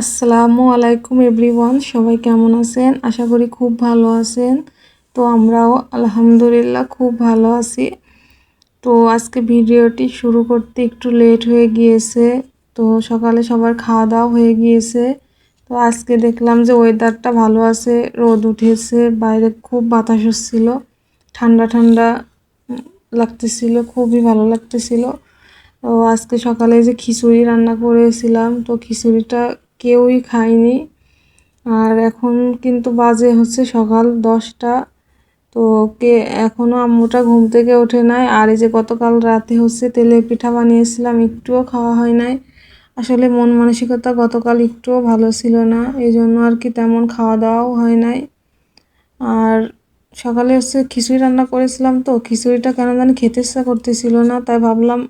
আসসালামু আলাইকুম এভরিওয়ান, সবাই কেমন আছেন? আশা করি খুব ভালো আছেন। তো আমরাও আলহামদুলিল্লাহ খুব ভালো আছি। তো আজকে ভিডিওটি শুরু করতে একটু লেট হয়ে গিয়েছে। তো সকালে সবার খাওয়া দাওয়া হয়ে গিয়েছে। তো আজকে দেখলাম যে ওয়েদারটা ভালো আছে, রোদ উঠেছে, বাইরে খুব বাতাস হচ্ছিল, ঠান্ডা ঠান্ডা লাগতেছিল, খুবই ভালো লাগতেছিল। তো আজকে সকালে যে খিচুড়ি রান্না করেছিলাম, তো খিচুড়িটা কেউই খায়নি। আর এখন কিন্তু বাজে হচ্ছে সকাল দশটা। তো কে এখনও আম্মুটা ঘুম থেকে ওঠে নাই। আর এই যে গতকাল রাতে হচ্ছে তেলে পিঠা বানিয়েছিলাম, একটুও খাওয়া হয় নাই। আসলে মন মানসিকতা গতকাল একটুও ভালো ছিল না এই জন্য আর কি তেমন খাওয়া দাওয়াও হয় নাই। আর সকালে হচ্ছে খিচুড়ি রান্না করেছিলাম তো, খিচুড়িটা কেন জানি খেতে ইচ্ছা করতেছিল না, তাই ভাবলাম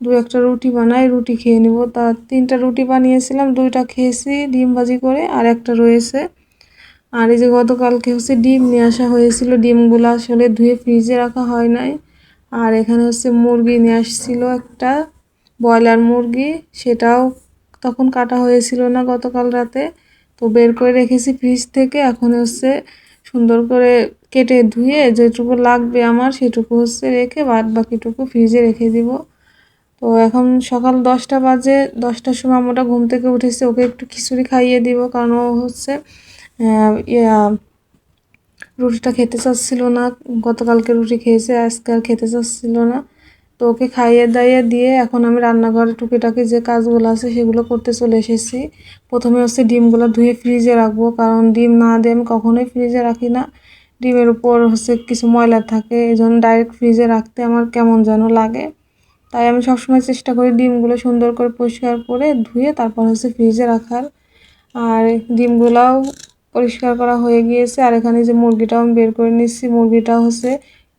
দু একটা রুটি বানাই, রুটি খেয়ে নেব। তা তিনটা রুটি বানিয়েছিলাম, দুইটা খেয়েছি, ডিম ভাজি করে, আর একটা রয়েছে। আর এই যে গতকালকে হচ্ছে ডিম নিয়ে আসা হয়েছিল। ডিমগুলো আসলে ধুয়ে ফ্রিজে রাখা হয় নাই। আর এখানে হচ্ছে মুরগি নিয়ে আসছিল একটা, ব্রয়লার মুরগি। সেটাও তখন কাটা হয়েছিল না গতকাল রাতে। তো বের করে রেখেছি ফ্রিজ থেকে। এখন হচ্ছে সুন্দর করে কেটে ধুয়ে যেটুকু লাগবে আমার, সেটুকু হচ্ছে রেখে বাদ বাকিটুকু ফ্রিজে রেখে দিব। তো এখন সকাল দশটা বাজে, দশটার সময় আমরা ঘুম থেকে উঠেছে, ওকে একটু খিচুড়ি খাইয়ে দিব, কারণ ও হচ্ছে ইয়া, রুটিটা খেতে চাচ্ছিল না, গতকালকে রুটি খেয়েছে, আজকে আর খেতে চাচ্ছিল না। তো ওকে খাইয়ে দাইয়ে দিয়ে এখন আমি রান্নাঘরে টুকিটাকি যে কাজগুলো আছে সেগুলো করতে চলে এসেছি। প্রথমে হচ্ছে ডিমগুলো ধুয়ে ফ্রিজে রাখব, কারণ ডিম না দিয়ে আমি কখনোই ফ্রিজে রাখি না। ডিমের উপর হচ্ছে কিছু ময়লা থাকে এই জন্য ডাইরেক্ট ফ্রিজে রাখতে আমার কেমন যেন লাগে। তাই আমি সবসময় চেষ্টা করি ডিমগুলো সুন্দর করে পরিষ্কার করে ধুয়ে তারপর হচ্ছে ফ্রিজে রাখার। আর ডিমগুলাও পরিষ্কার করা হয়ে গিয়েছে। আর এখানে যে মুরগিটাও আমি বের করে নিচ্ছি মুরগিটা হচ্ছে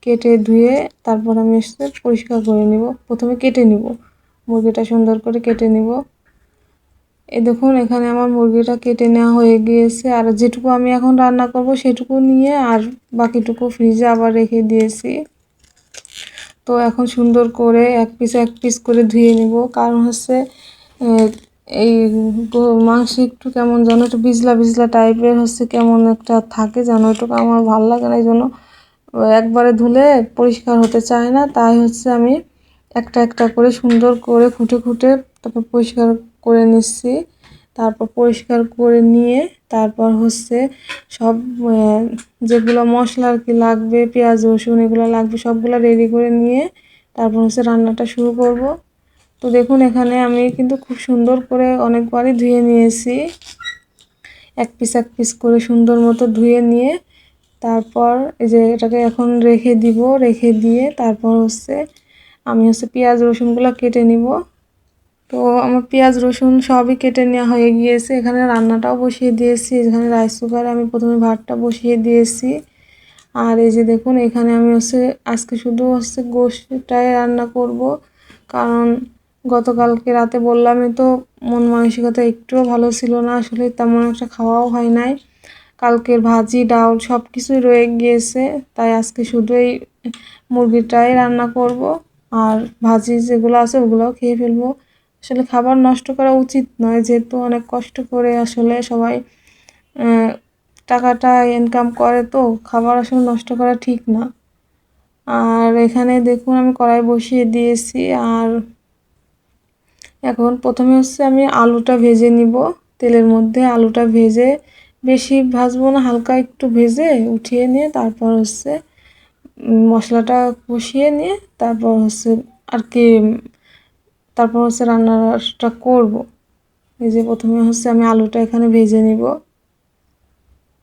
কেটে ধুয়ে তারপর আমি এসে পরিষ্কার করে নিব। প্রথমে কেটে নিব, মুরগিটা সুন্দর করে কেটে নিব। এ দেখুন, এখানে আমার মুরগিটা কেটে নেওয়া হয়ে গিয়েছে। আর যেটুকু আমি এখন রান্না করব সেটুকু নিয়ে আর বাকিটুকু ফ্রিজে আবার রেখে দিয়েছি। তো এখন সুন্দর করে এক পিস এক পিস করে ধুয়ে নিব। কারণ হচ্ছে এই মাংস একটু কেমন যেন একটু বিজলা বিজলা টাইপের হচ্ছে কেমন একটা থাকে যেন একটু আমার ভালো লাগে না। এই জন্য একবারে ধুলে পরিষ্কার হতে চায় না। তাই হচ্ছে আমি একটা একটা করে সুন্দর করে খুঁটে খুঁটে তারপর পরিষ্কার করে নিচ্ছি। তারপর পরিষ্কার করে নিয়ে তারপর হচ্ছে সব যেগুলো মশলা আর কি লাগবে, পেঁয়াজ, রসুন এগুলো লাগবে, সবগুলো রেডি করে নিয়ে তারপর হচ্ছে রান্নাটা শুরু করব। তো দেখুন এখানে আমি কিন্তু খুব সুন্দর করে অনেকবারই ধুয়ে নিয়েছি। এক পিস এক পিস করে সুন্দর মতো ধুয়ে নিয়ে তারপর এই যে এটাকে এখন রেখে দিব, রেখে দিয়ে তারপর হচ্ছে আমি হচ্ছে পেঁয়াজ, রসুনগুলো কেটে নিব। তো আমার পেঁয়াজ, রসুন সবই কেটে নেওয়া হয়ে গিয়েছে। এখানে রান্নাটাও বসিয়ে দিয়েছি। এখানে রাইস কুকারে আমি প্রথমে ভাতটা বসিয়ে দিয়েছি। আর এই যে দেখুন, এখানে আমি হচ্ছে, আজকে শুধু হচ্ছে গোষ্ঠটাই রান্না করব। কারণ গতকালকে রাতে বললামই তো, মন মানসিকতা একটুও ভালো ছিল না। আসলে তেমন একটা খাওয়াও হয় নাই। কালকের ভাজি ডাউল সব কিছুই রয়ে গিয়েছে। তাই আজকে শুধু এই মুরগিটাই রান্না করব। আর ভাজি যেগুলো আছে ওগুলোও খেয়ে ফেলব। আসলে খাবার নষ্ট করা উচিত নয়, যেহেতু অনেক কষ্ট করে আসলে সবাই টাকাটা ইনকাম করে তো খাবার আসলে নষ্ট করা ঠিক না। আর এখানে দেখুন আমি কড়াই বসিয়ে দিয়েছি আর এখন প্রথমে হচ্ছে আমি আলুটা ভেজে নিব। তেলের মধ্যে আলুটা ভেজে বেশি ভাজবো না, হালকা একটু ভেজে উঠিয়ে নিয়ে তারপর হচ্ছে মশলাটা কষিয়ে নিয়ে তারপর হচ্ছে আর কি তারপর হচ্ছে রান্নাটা করব। এই যে প্রথমে হচ্ছে আমি আলুটা এখানে ভেজে নিব।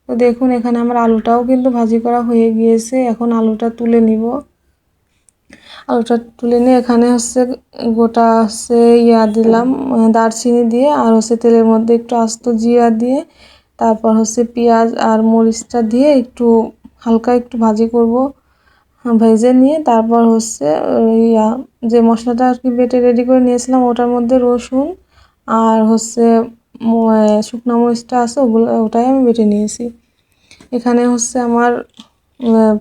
তো দেখুন, এখানে আমার আলুটাও কিন্তু ভাজি করা হয়ে গিয়েছে। এখন আলুটা তুলে নিব। আলুটা তুলে নিয়ে এখানে হচ্ছে গোটা হচ্ছে ইয়া দিলাম দারচিনি দিয়ে, আর হচ্ছে তেলের মধ্যে একটু আস্ত জিরা দিয়ে, তারপর হচ্ছে পেঁয়াজ আর মরিচটা দিয়ে একটু হালকা একটু ভাজি করব। ভেজে নিয়ে তারপর হচ্ছে ইয়া যে মশলাটা আর কি বেটে রেডি করে নিয়েছিলাম, ওটার মধ্যে রসুন আর হচ্ছে শুকনো মরিচটা আছে, ওগুলো, ওটাই আমি বেটে নিয়েছি। এখানে হচ্ছে আমার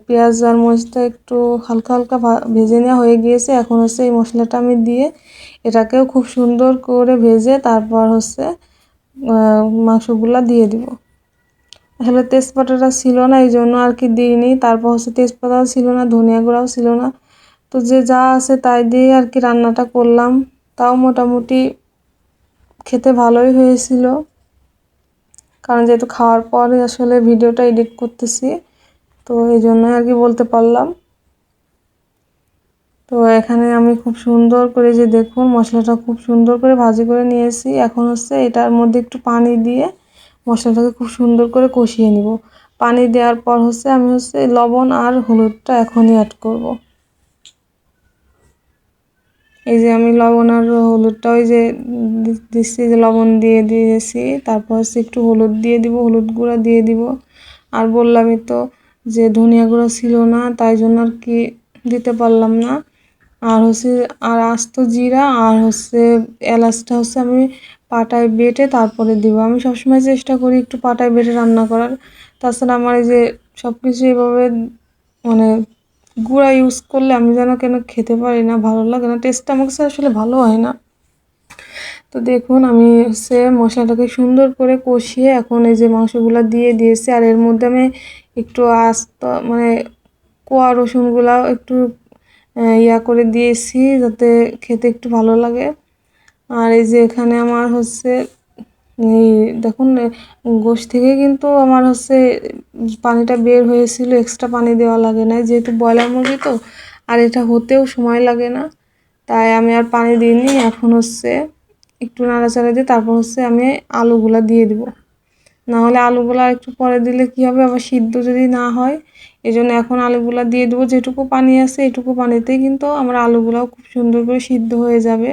পেঁয়াজ আর মরিচটা একটু হালকা হালকা ভেজে নেওয়া হয়ে গিয়েছে। এখন হচ্ছে এই মশলাটা আমি দিয়ে এটাকেও খুব সুন্দর করে ভেজে তারপর হচ্ছে মাংসগুলা দিয়ে দিব। আসলে তেজপাতাটা ছিল না, এই জন্য আর কি দিইনি। তারপর হচ্ছে তেজপাতাও ছিল না, ধনিয়া গুঁড়াও ছিল না। তো যে যা আছে তাই দিয়ে আর কি রান্নাটা করলাম। তাও মোটামুটি খেতে ভালোই হয়েছিল। কারণ যেহেতু খাওয়ার পরে আসলে ভিডিওটা এডিট করতেছি, তো এই জন্য আর কি বলতে পারলাম। তো এখানে আমি খুব সুন্দর করে যে দেখুন মশলাটা খুব সুন্দর করে ভাজি করে নিয়েছি। এখন হচ্ছে এটার মধ্যে একটু পানি দিয়ে মশলাটাকে খুব সুন্দর করে কষিয়ে নিব। পানি দেওয়ার পর হচ্ছে আমি হচ্ছে লবণ আর হলুদটা এখনই অ্যাড করব। এই যে আমি লবণ আর হলুদটা ওই যে দিচ্ছি, যে লবণ দিয়ে দিয়েছি, তারপর হচ্ছে একটু হলুদ দিয়ে দিব, হলুদ গুঁড়া দিয়ে দিব। আর বললামই তো যে ধনিয়া গুঁড়া ছিল না, তাই জন্য আর কি দিতে পারলাম না। আর হচ্ছে, আর আস্ত জিরা আর হচ্ছে এলাচটা হচ্ছে আমি পাটায় বেটে তারপরে দিব। আমি সবসময় চেষ্টা করি একটু পাটায় বেটে রান্না করার। তাছাড়া আমার এই যে সব কিছু এভাবে মানে গুঁড়া ইউজ করলে আমি যেন কেন খেতে পারি না, ভালো লাগে না। টেস্টটা আমার কাছে আসলে ভালো হয় না। তো দেখুন, আমি হচ্ছে মশলাটাকে সুন্দর করে কষিয়ে এখন এই যে মাংসগুলো দিয়ে দিয়েছি। আর এর মধ্যে আমি একটু আস্ত মানে কোয়া রসুনগুলাও একটু ইয়া করে দিয়েছি যাতে খেতে একটু ভালো লাগে। আর এই যে এখানে আমার হচ্ছে দেখুন গোশ থেকে কিন্তু আমার হচ্ছে পানিটা বের হয়েছিল এক্সট্রা পানি দেওয়া লাগে না যেহেতু ব্রয়লার মুরগি তো, আর এটা হতেও সময় লাগে না। তাই আমি আর পানি দিইনি, এখন হচ্ছে একটু নাড়াচাড়া দিয়ে তারপর হচ্ছে আমি আলুগুলা দিয়ে দিব। না হলে আলুগুলো আর একটু পরে দিলে কি হবে, আবার সিদ্ধ যদি না হয় এই জন্য এখন আলুগুলা দিয়ে দেবো। যেটুকু পানি আছে, এটুকু পানিতেই কিন্তু আমার আলুগুলাও খুব সুন্দর করে সিদ্ধ হয়ে যাবে।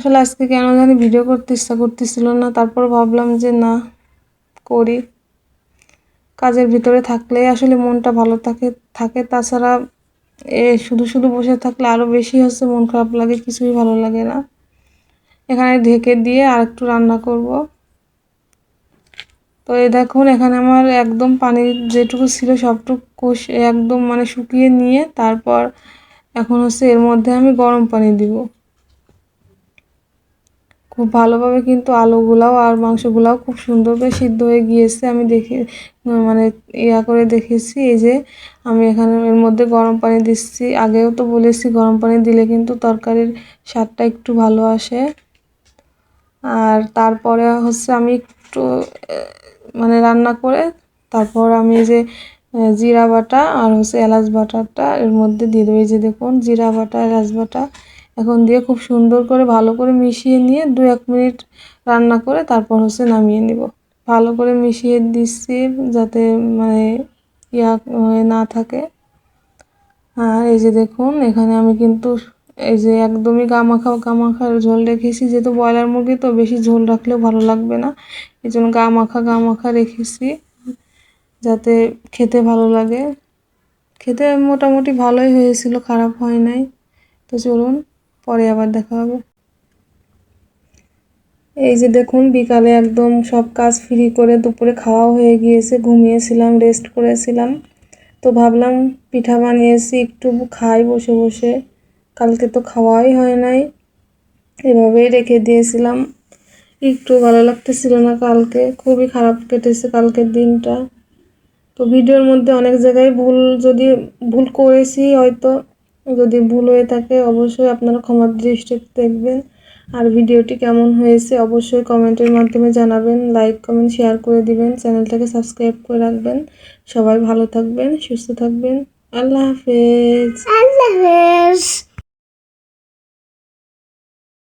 আসলে আজকে কেন জানি ভিডিও করতে ইচ্ছা করতেছিল না, তারপর ভাবলাম যে না, করি। কাজের ভিতরে থাকলে আসলে মনটা ভালো থাকে থাকে। তাছাড়া এ শুধু শুধু বসে থাকলে আরও বেশি হচ্ছে, মন খারাপ লাগে, কিছুই ভালো লাগে না। এখানে ঢেকে দিয়ে আর একটু রান্না করব। তো এই দেখুন, এখানে আমার একদম পানি যেটুকু ছিল সবটুকু কষ, একদম মানে শুকিয়ে নিয়ে তারপর এখন হচ্ছে এর মধ্যে আমি গরম পানি দিব। খুব ভালোভাবে কিন্তু আলুগুলাও আর মাংসগুলাও খুব সুন্দর করে সিদ্ধ হয়ে গিয়েছে। আমি দেখে মানে ইয়া করে দেখেছি, এই যে আমি এখানে এর মধ্যে গরম পানি দিচ্ছি। আগেও তো বলেছি গরম পানি দিলে কিন্তু তরকারির স্বাদটা একটু ভালো আসে। আর তারপরে হচ্ছে আমি একটু মানে রান্না করে তারপর আমি যে জিরা বাটা আর হচ্ছে এলাচ বাটাটা এর মধ্যে দিয়ে দেবো। এই যে দেখুন, জিরা বাটা, এলাচ বাটা এখন দিয়ে খুব সুন্দর করে ভালো করে মিশিয়ে নিয়ে দু এক মিনিট রান্না করে তারপর হচ্ছে নামিয়ে নিব। ভালো করে মিশিয়ে দিচ্ছি যাতে মানে ইয়া না থাকে। আর এই যে দেখুন, এখানে আমি কিন্তু এই যে একদমই গামাখা, গামাখার ঝোল রেখেছি। যেহেতু ব্রয়লার মুরগি, তো বেশি ঝোল রাখলেও ভালো লাগবে না। এই জন্য গামাখা গামাখা রেখেছি যাতে খেতে ভালো লাগে। খেতে মোটামুটি ভালোই হয়েছিল, খারাপ হয় নাই। তো চলুন পরে আবার দেখা হবে। এই যে দেখুন, বিকালে একদম সব কাজ ফ্রি করে দুপুরে খাওয়া হয়ে গিয়েছে, ঘুমিয়েছিলাম রেস্ট করেছিলাম। তো ভাবলাম পিঠা বানিয়েছি একটু খাই বসে বসে। কালকে তো খাওয়াই হয় নাই, এভাবেই রেখে দিয়েছিলাম। একটু ভালো লাগতেছিল না কালকে, খুবই খারাপ কেটেছে কালকের দিনটা। তো ভিডিওর মধ্যে অনেক জায়গায় ভুল, যদি ভুল করেছি হয়তো যদি ভুল হয়ে থাকে, অবশ্যই আপনারা ক্ষমার দৃষ্টিতে দেখবেন। আর ভিডিওটি কেমন হয়েছে, অবশ্যই কমেন্টের মাধ্যমে জানাবেন, লাইক, কমেন্ট, শেয়ার করে দিবেন, চ্যানেলটাকে সাবস্ক্রাইব করে রাখবেন। সবাই ভালো থাকবেন, সুস্থ থাকবেন। আল্লাহ হাফেজ। আল্লাহ হাফেজ।